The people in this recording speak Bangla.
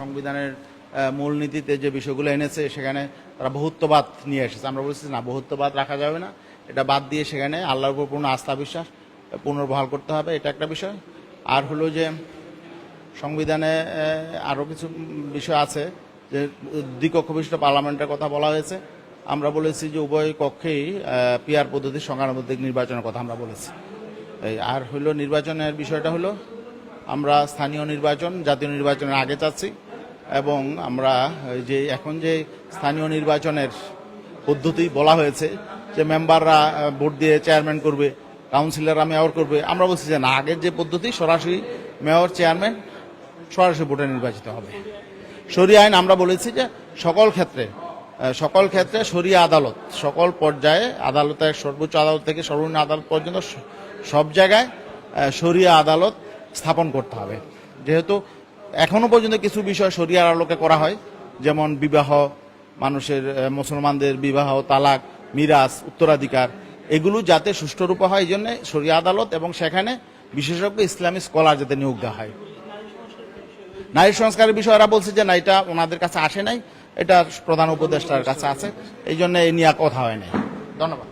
সংবিধানের মূলনীতিতে যে বিষয়গুলো এনেছে, সেখানে তারা বহুত্ববাদ নিয়ে এসেছে। আমরা বলছি না, বহুত্ববাদ রাখা যাবে না। এটা বাদ দিয়ে সেখানে আল্লাহর উপর পূর্ণ আস্থা, বিশ্বাস পুনর্বহাল করতে হবে। এটা একটা বিষয়। আর হলো যে সংবিধানে আরও কিছু বিষয় আছে, যে দ্বিকক্ষ বিশিষ্ট পার্লামেন্টের কথা বলা হয়েছে। আমরা বলেছি যে উভয় কক্ষেই পিয়ার পদ্ধতি সংখ্যানুপাতিক নির্বাচনের কথা আমরা বলেছি। আর হলো নির্বাচনের বিষয়টা হলো আমরা স্থানীয় নির্বাচন, জাতীয় নির্বাচনের আগে চাচ্ছি এবং আমরা যে এখন যে স্থানীয় নির্বাচনের পদ্ধতি বলা হয়েছে যে মেম্বাররা ভোট দিয়ে চেয়ারম্যান করবে, কাউন্সিলররা মেয়র করবে, আমরা বলছি যে না, আগের যে পদ্ধতি সরাসরি মেয়র, চেয়ারম্যান সরাসরি ভোটে নির্বাচিত হবে। সরিয়া আইন আমরা বলেছি যে সকল ক্ষেত্রে সকল ক্ষেত্রে সরিয়া আদালত, সকল পর্যায়ে আদালতের সর্বোচ্চ আদালত থেকে সর্বনিম্ন আদালত পর্যন্ত সব জায়গায় সরিয়া আদালত স্থাপন করতে হবে। যেহেতু এখনও পর্যন্ত কিছু বিষয় সরিয়ার আলোকে করা হয়, যেমন বিবাহ, মানুষের মুসলমানদের বিবাহ, তালাক, মিরাজ, উত্তরাধিকার, এগুলো যাতে সুষ্ঠুরূপে হয়, এই জন্য সরিয়া আদালত এবং সেখানে বিশেষজ্ঞ ইসলামী স্কলার যাতে নিয়োগ দেওয়া হয়। নারী সংস্কারের বিষয়ে ওরা বলছে যে, না, এটা ওনাদের কাছে আসে নাই, এটা প্রধান উপদেষ্টার কাছে আছে, এই জন্য এই নিয়ে কথা হয় নাই। ধন্যবাদ।